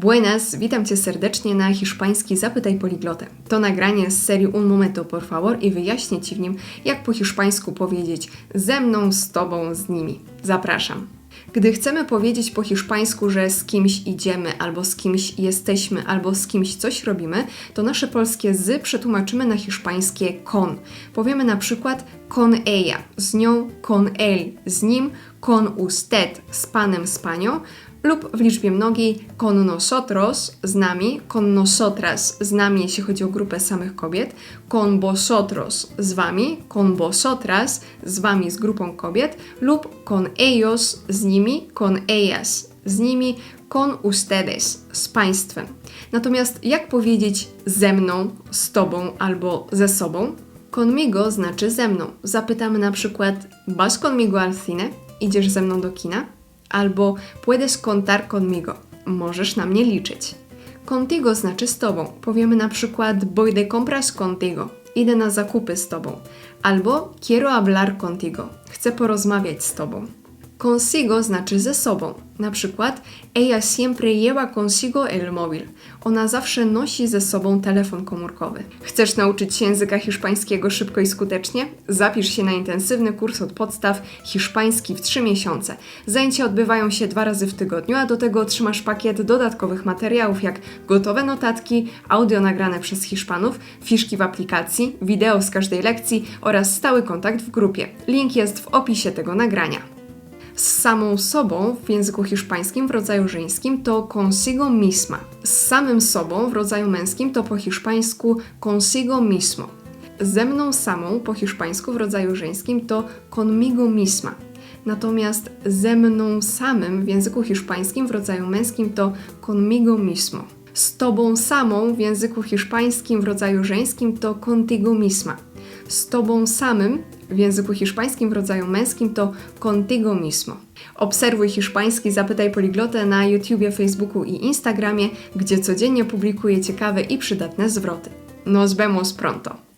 Buenas, witam Cię serdecznie na hiszpański Zapytaj Poliglotę. To nagranie z serii Un Momento Por Favor i wyjaśnię Ci w nim, jak po hiszpańsku powiedzieć ze mną, z Tobą, z nimi. Zapraszam. Gdy chcemy powiedzieć po hiszpańsku, że z kimś idziemy, albo z kimś jesteśmy, albo z kimś coś robimy, to nasze polskie z przetłumaczymy na hiszpańskie con. Powiemy na przykład con ella, z nią con él, z nim con usted, z panem, z panią, lub w liczbie mnogiej con nosotros, z nami, con nosotras, z nami, jeśli chodzi o grupę samych kobiet, con vosotros, z wami, con vosotras, z wami, z grupą kobiet, lub con ellos, z nimi, con ellas, z nimi, con ustedes, z państwem. Natomiast jak powiedzieć ze mną, z tobą albo ze sobą? Conmigo znaczy ze mną. Zapytamy na przykład ¿Vas conmigo al cine? Idziesz ze mną do kina? Albo puedes contar conmigo. Możesz na mnie liczyć. Contigo znaczy z tobą. Powiemy na przykład voy de compras contigo. Idę na zakupy z tobą. Albo quiero hablar contigo. Chcę porozmawiać z tobą. Consigo znaczy ze sobą. Na przykład ella siempre lleva consigo el móvil. Ona zawsze nosi ze sobą telefon komórkowy. Chcesz nauczyć się języka hiszpańskiego szybko i skutecznie? Zapisz się na intensywny kurs od podstaw hiszpański w 3 miesiące. Zajęcia odbywają się dwa razy w tygodniu, a do tego otrzymasz pakiet dodatkowych materiałów jak gotowe notatki, audio nagrane przez Hiszpanów, fiszki w aplikacji, wideo z każdej lekcji oraz stały kontakt w grupie. Link jest w opisie tego nagrania z samą sobą w języku hiszpańskim w rodzaju żeńskim to consigo misma. Z samym sobą w rodzaju męskim to po hiszpańsku consigo mismo. Ze mną samą po hiszpańsku w rodzaju żeńskim to conmigo misma. Natomiast ze mną samym w języku hiszpańskim w rodzaju męskim to conmigo mismo. Z tobą samą w języku hiszpańskim w rodzaju żeńskim to contigo misma. Z tobą samym w języku hiszpańskim w rodzaju męskim to contigo mismo. Obserwuj hiszpański Zapytaj Poliglotę na YouTubie, Facebooku i Instagramie, gdzie codziennie publikuję ciekawe i przydatne zwroty. Nos vemos pronto!